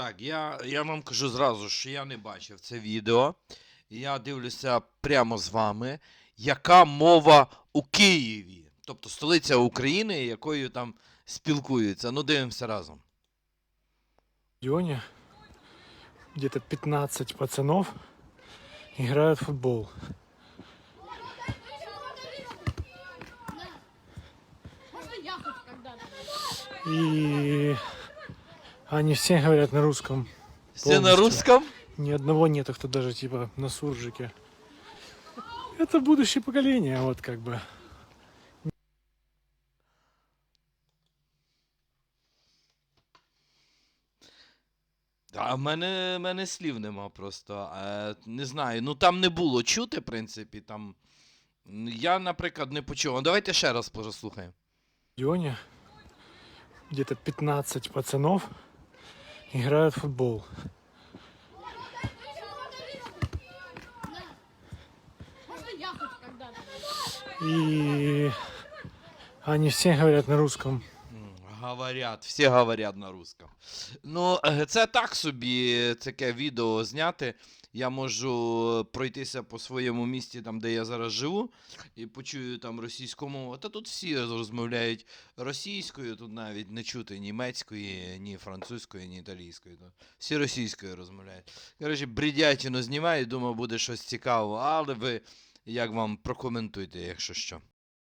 Так, я, я вам кажу зразу, що я не бачив це відео. Я дивлюся прямо з вами, яка мова у Києві, тобто столиця України, якою там спілкуються. Ну, дивимося разом. стадионе где-то 15 пацанов играют в футбол. И они все говорят на русском. Все на русском? Ни одного нету, кто даже типа на суржике. Это будущее поколение, вот как бы. А в мене, в мене слів нема просто. Е, не знаю. Ну там не було чути, в принципі. Там. Я, наприклад, не почув. Давайте ще раз послухаємо. стадионе где-то 15 пацанов играют в футбол. И они все говорят на русском. Говорять, всі говорять на русском. Ну, е, це так собі таке відео зняти. Я можу пройтися по своєму місті, там, де я зараз живу, і почую там російську мову. Та тут всі розмовляють російською, тут навіть не чути німецької, ні французької, ні італійської. Всі російською розмовляють. Коротше, бредятину знімаю, думав, буде щось цікаве, але ви як вам прокоментуйте, якщо що.